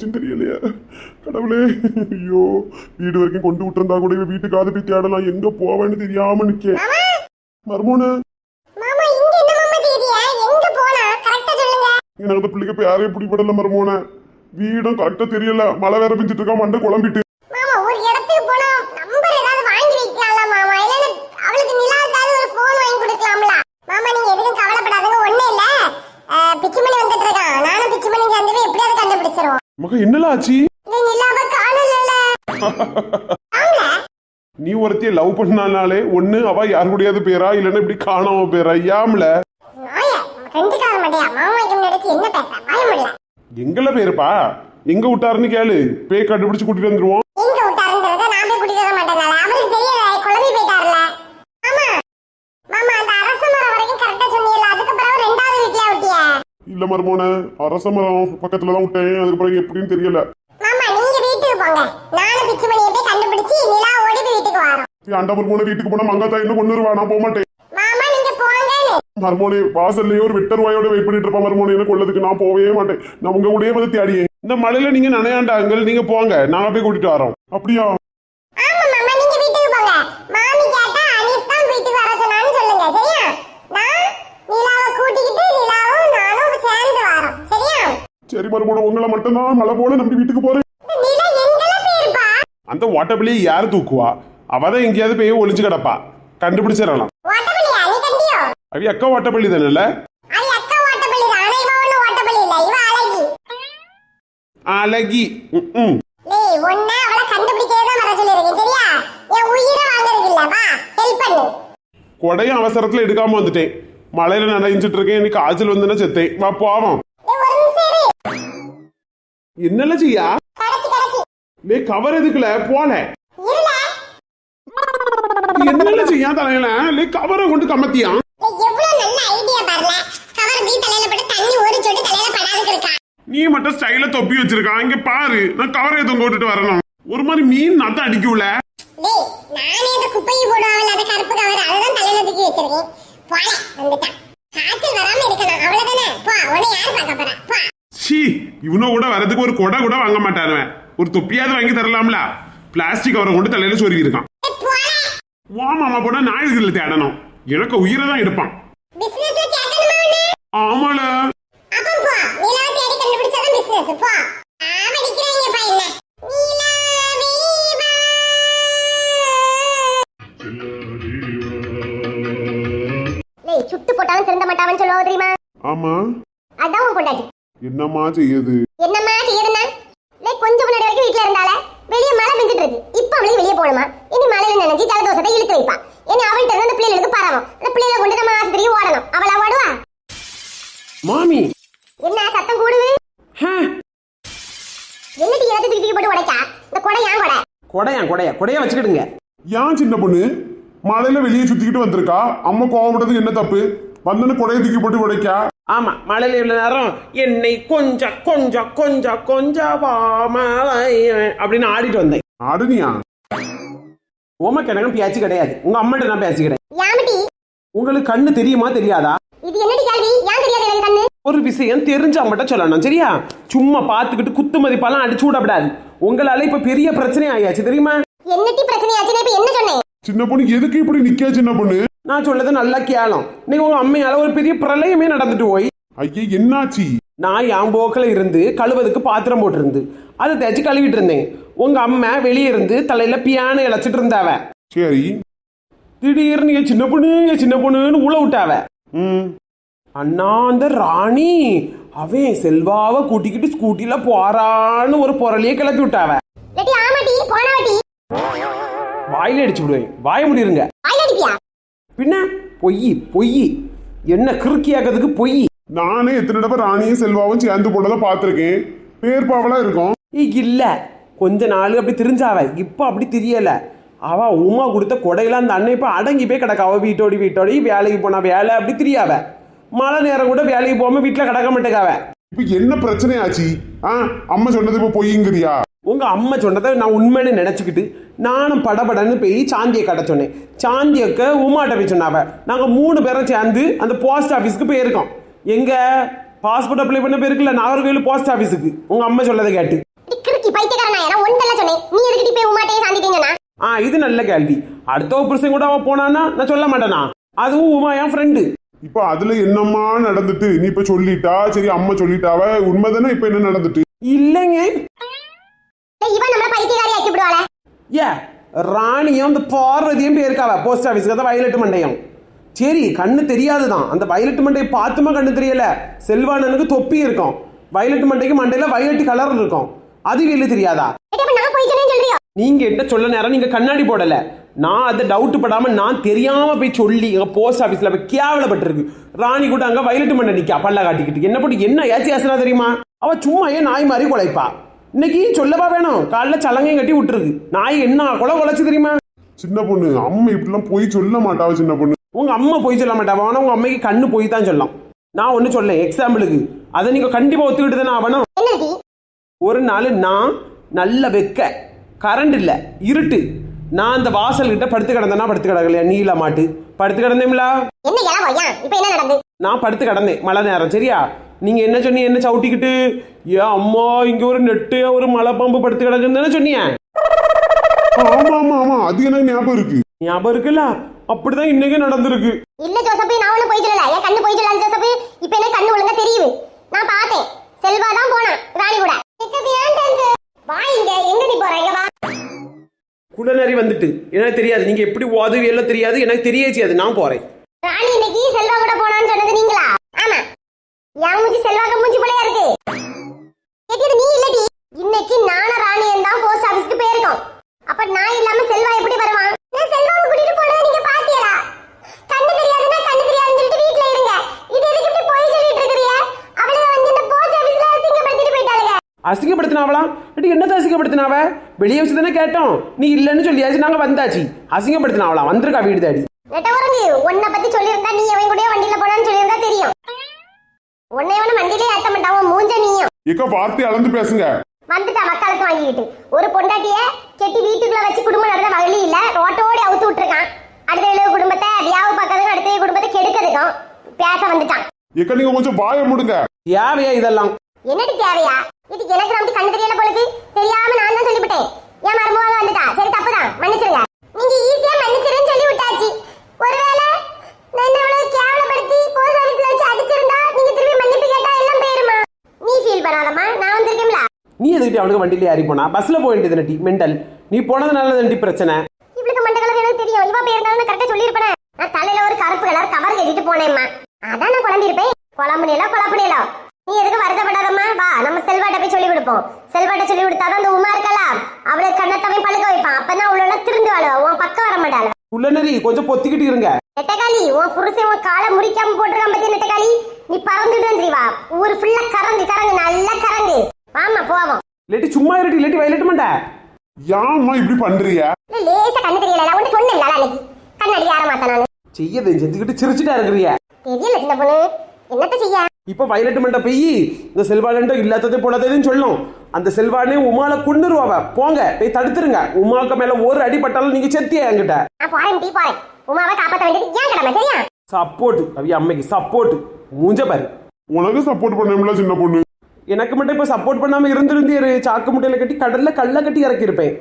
போச்சுன்னு தெரியலையே. கடவுளே ஐயோ வீடு வரைக்கும் கொண்டு விட்டுருந்தா கூட இவ வீட்டுக்காவது போய் தேடலாம். எங்க போவேன்னு தெரியாம நிக்க. மர்மோன? எனக்கு அந்த பிள்ளைக்கு இப்ப யாரையும் பிடிபடல மர்மோன. வீடும் கரெக்டா தெரியல. மழை வேற பெஞ்சிட்டு இருக்கா மண்டை குழம்பிட்டு மாமா ஒரு இடத்துக்கு போனா நம்பர் ஏதாவது வாங்கி வைக்கலாம்ல மாமா இல்லைன்னா அவளுக்கு நிலாவுக்காவது ஒரு ஃபோன் வாங்கி கொடுக்கலாம்ல மாமா நீங்க எதுக்கும் கவலைப்படாதீங்க ஒண்ணும் இல்ல அஹ், பிச்சுமணி வந்துட்டு இருக்கான் நானும் பிச்சுமணி சேர்ந்து போய் எப்படியாவது கண்டுபிடிச்சிருவோம் மக என்னல ஆச்சு? நீ ஒருத்திய லவ் பண்ணனாலே ஒண்ணு அவ யார் கூடயாவது பேரா? இல்லைன்னா இப்படி காணாம பேரா ஏம்ல? எங்கல பேருப்பா எங்க விட்டாருன்னு கேளு. பேய் கண்டுபிடிச்சு கூட்டிட்டு வந்துருவோம் எங்க விட்டாருங்கிறத நான் போய் கூட்டிட்டு வர மாட்டேனால அவருக்கு தெரியல குழம்பி போயிட்டாருல மாமா மாமா அந்த அரச மரம் வரைக்கும் கரெக்டா சொன்னீங்கல்ல அதுக்கு பிறகு ரெண்டாவது வீட்ல விட்டிய இல்ல மர்மோன அரச மரம் பக்கத்துல தான் விட்டேன். அதுக்கு பிறகு எப்படின்னு தெரியல. மாமா நீங்க வீட்டுக்கு போங்க. நானும் பிச்சு மணியை போய் கண்டுபிடிச்சு நிலா ஓடி போய் வீட்டுக்கு வரோம். அந்த மர்மோன வீட்டுக்கு போனா மங்காத்தா என்ன கொண்டு வருவா நான் போக மாட்டேன். மாமா நீங்க போங்கன்னு. மர்மோனே வாசல்லையே ஒரு வெட்டர் வாயோட வெயிட் பண்ணிட்டு இருப்பா மர்மோனே. என்ன கொள்ளதுக்கு நான் போகவே மாட்டேன். நான் உங்க கூடயே வந்து தேடியே. இந்த மழையில நீங்க நனையாண்டாங்க நீங்க போங்க. நாங்க போய் கூட்டிட்டு வரோம். அப்படியா ஆமா மாமா நீங்க வீட்டுக்கு போங்க மாமி கேட்டா அனிஸ் தான் வீட்டுக்கு வர சொன்னான்னு சொல்லுங்க சரியா நான் நிலாவை கூட்டிக்கிட்டு நிலாவும் நானும் சேர்ந்து வரோம் சரியா சரி மர்மோன உங்களை மட்டும்தான் மழை போல நம்பி வீட்டுக்கு போறேன். அந்த ஓட்டப்பிள்ளையை யார் தூக்குவா? அவதான் எங்கேயாவது போய் ஒளிஞ்சு கிடப்பா. கண்டுபிடிச்சிடலாம். அவ அக்கா ஓட்டப்பள்ளி தானே அழகி. கொடையும் அவசரத்துல எடுக்காம வந்துட்டேன். மழையில நனைஞ்சிட்டு இருக்கேன். எனக்கு காய்ச்சல் வந்துன்னா செத்தேன். வா போவோம். என்னல செய்யா? லே கவர் எதுக்குல? போல. இருல என்னல செய்யா தலையில? லே கவரை கொண்டு கமத்தியா? நீ மட்டும் ஸ்டைல தொப்பி வச்சிருக்கான் இங்க பாரு. நான் கவரை எதுவும் போட்டுட்டு வரணும். ஒரு மாதிரி மீன் நத்த அடிக்கும்ல. டேய் நானே இந்த குப்பையை போடுவாங்கல்ல அந்த கருப்பு கவர் அதுதான் தலையில தூக்கி வச்சிருக்கேன். போல வந்துட்டான். காய்ச்சல் வராம இருக்கணும். அவ்வளவுதானே? போ உன்னை யார் பார்க்க போறா? போ. சி இவனோ கூட வரதுக்கு ஒரு கொடை கூட வாங்க மாட்டானுவன் ஒரு தொப்பியாவது வாங்கி தரலாம்ல. பிளாஸ்டிக் கவரை கொண்டு தலையில சொருவி இருக்கான். வா மாமா போனா நான் இதுல தேடணும். எனக்கு உயிரை தான் எடுப்பான் ஆமால. என்னம்மா செய்யுது என்னம்மா செய்யுதுன்னா கொஞ்சம் முன்னாடி வரைக்கும் வீட்ல இருந்தால வெளிய மழை பெஞ்சிட்டு இருக்கு. இப்ப அவளுக்கு வெளிய போகணுமா? இனி மழையில நினைஞ்சு ஜலதோஷத்தை இழுத்து வைப்பா. இனி அவள்கிட்ட இருந்து அந்த பிள்ளைகளுக்கு பரவும் அந்த பிள்ளைகளை கொண்டு நம்ம ஆஸ்பத்திரிக்கு ஓடணும். அவளா ஓடுவா? மாமி! என்ன சத்தம் கூடுது? என்னடி இடத்து தூக்கி போட்டு உடைக்கா? இந்த கொடை ஏன் கொடை? கொடையா கொடையா? கொடையா வச்சுக்கிடுங்க. ஏன் சின்ன பொண்ணு? மழையில வெளியே சுத்திக்கிட்டு வந்திருக்கா? அம்மா கோவப்பட்டதுக்கு என்ன தப்பு? வந்தன கொடையை தூக்கி போட்டு உடைக்கா? ஆமா மழையில இவ்வளவு நேரம்? என்னை கொஞ்ச கொஞ்ச கொஞ்ச கொஞ்ச வாமலை அப்படின்னு ஆடிட்டு வந்தேன். ஆடுனியா? உமக்கு எனக்கு பேச்சு கிடையாது. உங்க அம்மாட்ட நான் பேசிக்கிறேன். யாமட்டி? உங்களுக்கு கண்ணு தெரியுமா தெரியாதா? இது என்னடி கேள்வி? ஏன் தெரியாது எனக்கு கண்ணு? ஒரு விஷயம் தெரிஞ்சா மட்டும் சொல்லணும் சரியா? சும்மா பார்த்துக்கிட்டு குத்து மதிப்பெல்லாம் அடிச்சு விடக்கூடாது உங்களால இப்ப பெரிய பிரச்சனை ஆயாச்சு தெரியுமா? என்னட்டி பிரச்சனையாச்சுன்னு இப்ப என்ன சொன்னேன்? சின்ன பொண்ணு எதுக்கு இப்படி நிக்க சின்ன பொண்ணு? நான் சொல்லது நல்லா கேளும் இன்னைக்கு உங்க அம்மையால ஒரு பெரிய பிரளயமே நடந்துட்டு போய். ஐயே என்னாச்சு? நான் என் போக்கில் இருந்து கழுவதுக்கு பாத்திரம் போட்டிருந்து. அதை தேய்ச்சி கழுவிட்டு இருந்தேன். உங்க அம்மா வெளியே இருந்து தலையில பியானு இழைச்சிட்டு இருந்தாவ. சரி. திடீர்னு என் சின்ன பொண்ணு என் சின்ன பொண்ணுன்னு உள்ள விட்டாவ. ம். அண்ணா அந்த ராணி அவன் செல்வாவை கூட்டிக்கிட்டு ஸ்கூட்டில போறான்னு ஒரு பொருளையே கிளப்பி விட்டாவ. வாயில அடிச்சு விடுவேன். வாய முடிருங்க. பின்ன பொய் பொய். என்ன கிறுக்கியாக்கிறதுக்கு பொய்? நானே எத்தனை தடவை ராணியும் செல்வாவும் சேர்ந்து போனதை பார்த்துருக்கேன். பேர் பாவலா இருக்கும். ஏய், இல்ல. கொஞ்ச நாள் அப்படி தெரிஞ்சாவ. இப்ப அப்படி தெரியல. அவ உமா கொடுத்த கொடையில அந்த அண்ணன் இப்ப அடங்கி போய் கிடக்க. அவ வீட்டோடி வீட்டோடி வேலைக்கு போனா வேலை அப்படி தெரியாவ. மழை நேரம் கூட வேலைக்கு போகாம வீட்டுல கிடக்க மாட்டேக்காவ. இப்ப என்ன பிரச்சனை ஆச்சு ஆ அம்மா சொன்னது இப்ப பொய்யுங்கிறியா உங்க அம்மா சொன்னதை நான் உண்மைன்னு நினைச்சுக்கிட்டு நானும் படபடன்னு போய் சாந்தியை கட்ட சொன்னேன். சாந்தியக்க உமாட்ட போய் சொன்னாவ. நாங்க மூணு பேரும் சேர்ந்து அந்த போஸ்ட் ஆபீஸ்க்கு போயிருக்கோம். எங்க பாஸ்போர்ட் அப்ளை பண்ண போயிருக்குல்ல நாகர்கோவில் போஸ்ட் ஆஃபீஸுக்கு உங்க அம்மா சொல்லதை கேட்டு. ஆ இது நல்ல கேள்வி. அடுத்த புருஷன் கூட அவ போனான்னா நான் சொல்ல மாட்டேனா? அதுவும் உமா என் ஃப்ரெண்டு இப்ப அதுல என்னம்மா நடந்துட்டு? நீ இப்ப சொல்லிட்டா? சரி அம்மா சொல்லிட்டாவ. உண்மைதானே இப்ப என்ன நடந்துட்டு? இல்லைங்க. இவன் நம்மள பைத்தியக்காரி ஆக்கி விடுவாளே. ஏ ராணியும் அந்த பார்வதியும் போயிருக்காவ போஸ்ட் ஆஃபீஸுக்கு அதான் வயலட் மண்டையம். சரி கண்ணு தெரியாதுதான். அந்த வயலட் மண்டையை பார்த்துமா கண்ணு தெரியல? செல்வானனுக்கு தொப்பி இருக்கும். வயலட் மண்டைக்கு மண்டையில வயலட் கலர் இருக்கும். அது வெளில தெரியாதா? நீங்க என்ன சொல்ல நேரம் நீங்க கண்ணாடி போடல. நான் அதை டவுட் படாம நான் தெரியாம போய் சொல்லி எங்க போஸ்ட் ஆபீஸ்ல போய் கேவலப்பட்டிருக்கு. ராணி கூட அங்க வயலட் மண்டை நிக்கா பல்ல காட்டிக்கிட்டு. என்ன போட்டு என்ன ஏச்சி ஆசனா தெரியுமா? அவ சும்மா ஏன் நாய் மாதிரி குலைப்பா? இன்னைக்கு சொல்லவா வேணும்? காலைல சலங்கையும் கட்டி விட்டுருக்கு. நாய் என்ன கொலை குலைச்சு தெரியுமா? சின்ன பொண்ணு அம்மா இப்படிலாம் போய் சொல்ல மாட்டாவ சின்ன பொண்ணு. உங்க அம்மா போய் சொல்ல மாட்டா ஆனா உங்க அம்மைக்கு கண்ணு போய் தான் சொல்லலாம் நான் ஒன்னு சொல்லேன் எக்ஸாம்பிளுக்கு அதை நீங்க கண்டிப்பா ஒத்துக்கிட்டு தானே ஆகணும். ஒரு நாள் நான் நல்ல வெக்க கரண்ட் இல்லை இருட்டு. நான் அந்த வாசல் கிட்ட படுத்து கிடந்தேன்னா படுத்து கிடக்கலையா? நீல மாட்டு. படுத்து கிடந்தேம்ல? நான் படுத்து கிடந்தேன். மழை நேரம் சரியா? நீங்க என்ன சொன்னீங்க? என்ன சவுட்டிக்கிட்டு? ஏன் அம்மா இங்க ஒரு நெட்டு ஒரு மலை பாம்பு படுத்து கிடக்குன்னு தானே சொன்னீங்க? ஆமா ஆமா ஆமா. அது எனக்கு ஞாபகம் இருக்கு? ஞாபகம் இருக்குல்ல? அப்படிதான் இன்னைக்கு நடந்திருக்கு. இல்ல ஜோசப் நான் ஒண்ணு போய் சொல்லல. என் கண்ணு போய் சொல்லாது ஜோசப் இப்ப எனக்கு கண்ணு ஒழுங்கா தெரியுது. நான் பார்த்தேன். செல்வா தான் போனான் ராணி கூட. வா இங்க. எங்க நீ போற? இங்க வா. குடநரி வந்துட்டு. எனக்கு தெரியாது. நீங்க எப்படி உதவி எல்லாம் தெரியாது. எனக்கு தெரியாச்சு அது நான் போறேன். ராணி இன்னைக்கு செல்வா கூட போனான்னு சொன்னது நீங்களா ஆமா என் மூஞ்சி செல்வாக்க மூஞ்சி போலயா இருக்கு கேட்டது நீ இல்லடி இன்னைக்கு நானும் ராணியும் தான் போஸ்ட் ஆபீஸ்க்கு போயிருக்கோம் அப்ப நான் இல்லாம செல்வா எப்படி வருவான் நான் செல்வாவை கூட்டிட்டு போனதை நீங்க பாத்தியலா கண்ணு தெரியாதுன்னா கண்ணு தெரியாதுன்னு சொல்லிட்டு வீட்ல இருங்க இது எதுக்கு இப்படி போய் சொல்லிட்டு இருக்கறிய அவளுங்க வந்து இந்த போஸ்ட் ஆபீஸ்ல அசிங்கப்படுத்திட்டு போயிட்டாளுங்க அசிங்கப்படுத்தினாவளா? இடி என்னத்தை அசிங்கப்படுத்தினாவ? வெளியே வச்சு தானே கேட்டோம். நீ இல்லைன்னு சொல்லியாச்சு நாங்க வந்தாச்சு. அசிங்கப்படுத்தினாவளா? வந்திருக்கா வீடு தேடி? நெட்டவரங்கு உன்னை பத்தி சொல்லியிருந்தா நீ அவன் கூட வண்டியில போனான்னு சொல்லியிருந்தா தெரியும். உன்னை அவன வண்டியிலே ஏத்த மாட்டான் மூஞ்ச நீயும். எக்க வார்த்தை அளந்து பேசுங்க. வந்துட்டா வக்காலத்து வாங்கிக்கிட்டு. ஒரு பொண்டாட்டிய கெட்டி வீட்டுக்குள்ள வச்சு குடும்பம் நடந்த வழி இல்ல ரோட்டோடி அவுத்து விட்டுருக்கான். அடுத்த இளவு குடும்பத்தை வியாவு பார்க்கறதுக்கும் அடுத்த குடும்பத்தை கெடுக்கிறதுக்கும் பேச வந்துட்டான். எக்க நீங்க கொஞ்சம் வாய முடுங்க. தேவையா இதெல்லாம்? என்னடி தேவையா? இது எனக்கு நமக்கு கண்ணு தெரியல பொழுது. தெரியாம நான் தான் சொல்லிவிட்டேன். என் மருமக வந்துட்டா. சரி தப்புதான். மன்னிச்சிருங்க. நீங்க ஈஸியா மன்னிச்சிருன்னு சொல்லி விட்டாச்சு ஒருவேளை நான் இவ்வளவு கேவலப்படுத்தி போஸ்ட் ஆபீஸ்ல வச்சு அடிச்சிருந்தா நீங்க திரும்பி மன்னிப்பு கேட்டா எல்லாம் போயிருமா நீ ஃபீல் பண்ணாதம்மா. நான் வந்திருக்கேன்ல. நீ எதுக்கிட்ட அவளுக்கு வண்டியில ஏறி போனா? பஸ்ல போயிட்டு வேண்டியது மெண்டல் நீ போனதுனால தான்டி பிரச்சனை இவளுக்கு மண்டை கலர் எனக்கு தெரியும் இவ பேர் இருந்தாலும் கரெக்டா சொல்லியிருப்பேன் நான் தலையில ஒரு கருப்பு கலர் கவர் கட்டிட்டு போனேம்மா அதான் நான் குழம்பிருப்பேன் குழம்புனியலோ குழப்பனியலோ நீ எதுக்கு வருத்தப்படாதம்மா வா நம்ம செல்வாட்ட போய் சொல்லி கொடுப்போம் செல்வாட்ட சொல்லி கொடுத்தாதான் அந்த உமா இருக்கல அவளுக்கு கண்ணத்தவன் பழுக்க வைப்பான். அப்பதான் அவளோட திருந்து வாழுவா. உன் பக்கம் வர மாட்டாள்? உள்ளனரி கொஞ்சம் பொத்திக்கிட்டு இருங்க. நெட்டக்காளி உன் புருஷன் உன் காலை முறிக்காம போட்டிருக்கான் பத்திய நெட்டக்காளி நீ பறந்துட்டு வந்துரி வா. ஊர் ஃபுல்லா கறங்கு கறங்கு நல்லா கறங்கு வாமா போவோம். இல்லாட்டி சும்மா இருட்டி இல்லாட்டி வயலட் மாட்டேன் ஏம்மா இப்படி இல்ல லேசா கண்ணு தெரியல. ஒன்று சொன்னேன்ல அன்னைக்கு. கண்ணாடி யார நான் செய்யது செஞ்சுக்கிட்டு சிரிச்சுட்டா இருக்கிறிய. தெரியல சின்ன பொண்ணு. என்னத்த செய்ய? இப்ப வயலட் மண்ட போய் இந்த செல்வானன்ட்ட இல்லாதது போடாததுன்னு சொல்லும். அந்த செல்வானே உமால கொண்டுருவாவ போங்க போய் தடுத்துருங்க. உமாக்கு மேல ஒரு அடி பட்டாலும் நீங்க செத்தியா என்கிட்ட? நான் போறேன் டீ போறேன் உமாவை காப்பாத்த வேண்டியது ஏன் கடமை சரியா? சப்போர்ட் அவி அம்மைக்கு சப்போர்ட் மூஞ்ச பாரு. உனக்கு சப்போர்ட் பண்ணல சின்ன பொண்ணு? எனக்கு மட்டும் இப்ப சப்போர்ட் பண்ணாம இருந்திருந்தே சாக்கு முட்டையில கட்டி கடல்ல கல்ல கட்டி இறக்கி இருப்பேன்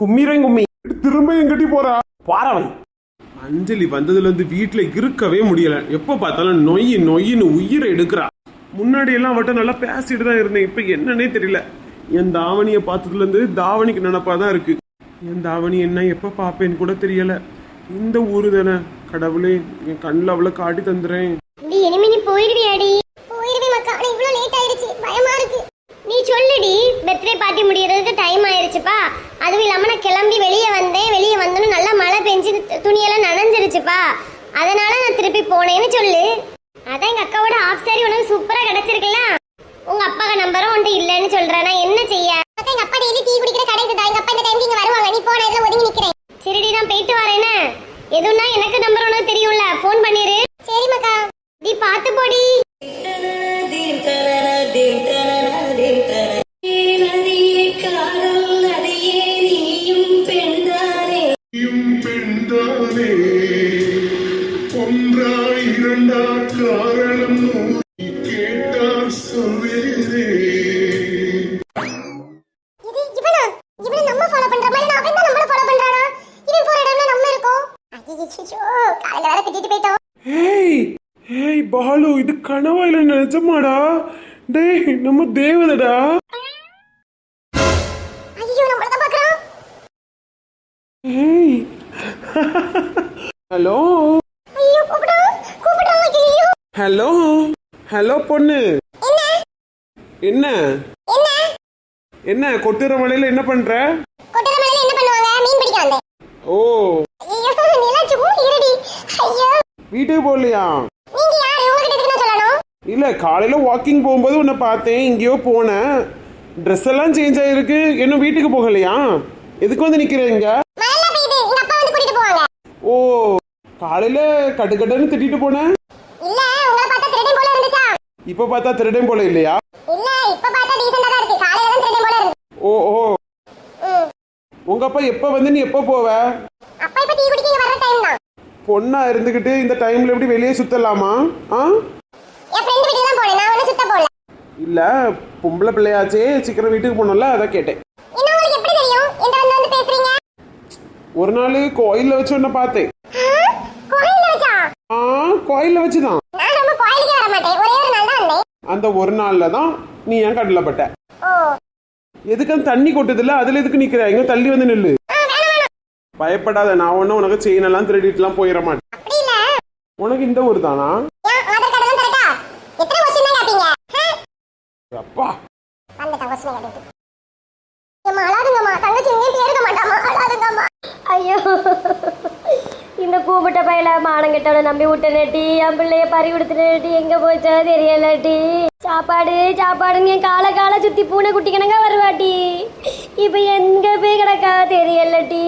கும்மிரும் கும்மி. திரும்ப எங்கிட்டி போறா? பாறவன் அஞ்சலி வந்ததுலேருந்து வீட்டில் இருக்கவே முடியலை. எப்போ பார்த்தாலும் நொய் நொய்னு உயிரை எடுக்கிறா. முன்னாடி எல்லாம் அவட்ட நல்லா பேசிட்டு தான் இருந்தேன். இப்போ என்னன்னே தெரியல. என் தாவணியை பார்த்ததுலேருந்து தாவணிக்கு நினப்பாக தான் இருக்குது என் தாவணி என்ன எப்போ பார்ப்பேன்னு கூட தெரியலை. இந்த ஊரு தானே. கடவுளே என் கண்ணில் அவ்வளோ காட்டி தந்துடுறேன் நீ நீ நீ சொல்லுடி. பர்த்டே பார்ட்டி முடியறதுக்கு டைம் ஆயிருச்சுப்பா. அதுவும் இல்லாம நான் கிளம்பி வெளியே வந்தேன். வெளியே வந்தோன்னு நல்லா மழை பெஞ்சு துணியெல்லாம் நனைஞ்சிருச்சுப்பா அதனால நான் திருப்பி போனேன்னு சொல்லு. அதான் எங்க அக்காவோட ஆஃப் சாரி உனக்கு சூப்பரா கிடைச்சிருக்குல்ல? உங்க அப்பா நம்பரும் உன்ட்டு இல்லைன்னு சொல்றேன். நான் என்ன செய்ய? எங்க அப்பா டெய்லி டீ குடிக்கிற கடை இதுதான் எங்க அப்பா இந்த டைம் இங்க வருவாங்க. நீ போன இதுல ஒதுங்கி நிக்கிறேன். சரிடி நான் போயிட்டு வரேனே. எதுனா எனக்கு நம்பர் உனக்கு தெரியும்ல. ஃபோன் பண்ணிரு. சரி மக்கா நீ பார்த்து போடி. நம்ம தேவதடா ஹலோ. ஹலோ. ஹலோ பொண்ணு. என்ன? என்ன? கொட்டுற மலையில என்ன பண்ற? ஓ. வீட்டுக்கு போகலையா நீங்க யாரு உங்ககிட்ட எதுக்கு நான் சொல்லணும் இல்ல காலையில வாக்கிங் போகும்போது உன்னை பார்த்தேன் எங்கேயோ போனேன். ட்ரெஸ் எல்லாம் சேஞ்ச் ஆயிருக்கு. இன்னும் வீட்டுக்கு போகலையா? எதுக்கு வந்து போவாங்க. ஓ காலையில கட்டுக்கட்டுன்னு திட்டிட்டு போனேன். இப்ப பார்த்தா திருடன் போல இல்லையா? இல்ல இப்ப பார்த்தா டீசெண்டா தான் இருக்கு. காலையில தான் திருடன் போல இருந்து ஓ ஓ. உங்க அப்பா எப்ப வந்து நீ எப்ப போவ? பொண்ணா இருந்துகிட்டு இந்த டைம்ல எப்படி வெளியே சுத்தலாமா? ஆ என் ஃப்ரெண்ட் வீட்டுக்கு தான் போனேன் நான் ஒன்னும் சுத்த போகல இல்ல பொம்பளை பிள்ளையாச்சே சீக்கிரம் வீட்டுக்கு போனோம்ல அதான் கேட்டேன். ஒரு நாள் கோயில்ல வச்சு உன்னை பார்த்தேன். ஆ? கோயில்ல வச்சா? தான் அந்த ஒரு நாள்ல தான் நீ ஏன் கடலை பட்ட? எதுக்கு தண்ணி கொட்டுதுல்ல அதுல எதுக்கு நிக்கிற? எங்க தள்ளி வந்து நில்லு. பயப்படாத நான் ஒன்னும் உனக்கு செயின் எல்லாம் திருடிட்டுலாம் போயிட மாட்டேன். உனக்கு இந்த ஊர் தானா ஏன் ஆதார் கார்டு எல்லாம் தரட்டா எத்தனை கொஸ்டின் தான் கேப்பீங்க ஆ? அப்பா. வந்துட்டேன் கொஸ்டின் கேட்டுட்டு ஏம்மா அழாதுங்கம்மா. தங்கச்சி எங்கேயும் பேருக்க மாட்டாமா அழாதுங்கம்மா. ஐயோ. இந்த கூப்பிட்ட பையில மானம் கெட்டவனை நம்பி விட்டனேட்டி என் பிள்ளைய பறி கொடுத்துனேட்டி எங்க போச்சோ தெரியலட்டி சாப்பாடு சாப்பாடுன்னு என் கால கால சுத்தி பூனை குட்டிக்கணங்க வருவாட்டி இப்ப எங்க போய் கிடக்கா தெரியலட்டி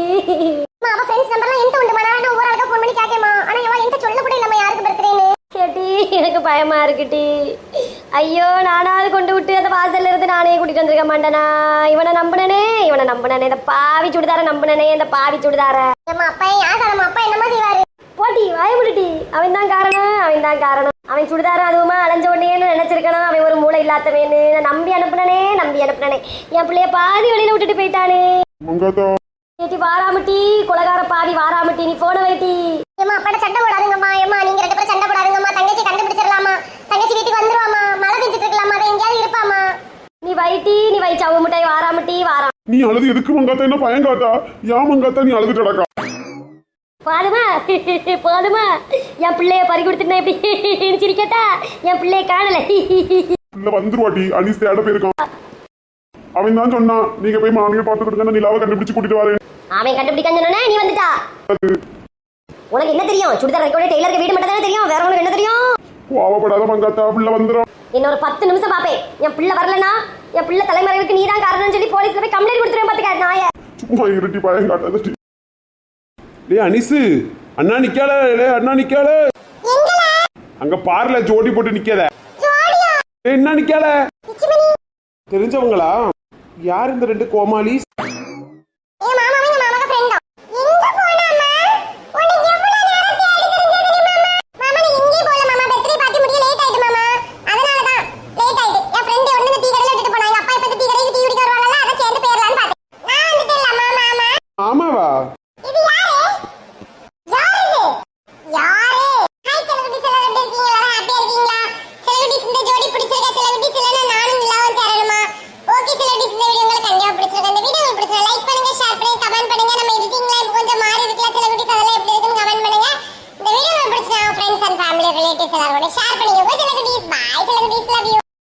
அவ ஃப்ரெண்ட்ஸ் நம்பர்லாம் என்கிட்ட உண்டு நான் ஒரு ஆளுக்கு ஃபோன் பண்ணி கேட்கேம்மா ஆனா இவன் என்கிட்ட சொல்ல கூட இல்லாம யாருக்கு பர்த்டேன்னு கேட்டி எனக்கு பயமா இருக்குட்டி ஐயோ நானாவது கொண்டு விட்டு அந்த வாசல்ல இருந்து நானே கூட்டிட்டு வந்திருக்க மாட்டேனா? இவனை நம்பினனே இவனை நம்பினனே. இந்த பாவி சுடிதார நம்பினனே இந்த பாவி சுடிதார. போட்டி வாயமுடிட்டி அவன் தான் காரணம் அவன் தான் காரணம். அவன் சுடிதாரம் அதுவுமா அலைஞ்ச உடனேன்னு நினைச்சிருக்கணும்? அவன் ஒரு மூளை இல்லாதவன்னு நான் நம்பி அனுப்புனனே நம்பி அனுப்புனனே. என் பிள்ளைய பாதி வழியில விட்டுட்டு போயிட்டானே. வாராமட்டி கொலகார பாவி வாராமட்டி நீ போன வைட்டி ஏம்மா அப்பாட்ட சண்டை போடாதுங்கம்மா. ஏம்மா நீங்க ரெண்டு பேரும் சண்டை போடாதுங்கம்மா. தங்கச்சி கண்டுபிடிச்சிடலாமா? தங்கச்சி வீட்டுக்கு வந்துருவாமா மழை பெஞ்சிட்டு இருக்கலாமா அதை எங்கேயாவது இருப்பாமா நீ வைட்டி நீ வை சவு முட்டாய் வாராமட்டி வாரா நீ அழுது எதுக்கு மங்காத்தா? என்ன பயம் காத்தா யா மங்காத்தா? நீ அழுதுட்டு கிடக்கா. போதுமா? போதுமா? என் பிள்ளைய பறி கொடுத்துட்டேன் எப்படி? சிரிக்கட்டா என் பிள்ளைய காணல. இல்ல வந்துருவாட்டி அனிஸ் தேட போயிருக்கான். அவன் தான் சொன்னான் நீங்க போய் மாமியை பார்த்துக்கிட்டு நான் நிலாவை கண்டுபிடிச்சு கூட்டிட்டு வரேன். அவன் கண்டுபிடிக்கான்னு நீ வந்துட்டா? உனக்கு என்ன தெரியும்? சுடிதார் வைக்க டெய்லருக்கு வீடு மட்டும் தானே தெரியும். வேற உனக்கு என்ன தெரியும்? கோவப்படாத மங்காத்தா பிள்ளை வந்துடும் இன்னொரு பத்து நிமிஷம் பாப்பேன் என் பிள்ளை வரலனா என் பிள்ளை தலைமறைவுக்கு நீ தான் காரணம்னு சொல்லி போலீஸ்ல போய் கம்ப்ளைண்ட் கொடுத்துருவேன் பாத்துக்க நாய. சும்மா இருட்டி பயம் காட்டாதட்டி டேய் அனிசு அண்ணா நிக்கால டேய் அண்ணா நிக்கால அங்க பார்ல ஜோடி போட்டு நிக்காத. என்ன நிக்கால தெரிஞ்சவங்களா? யார் இந்த ரெண்டு கோமாளிஸ்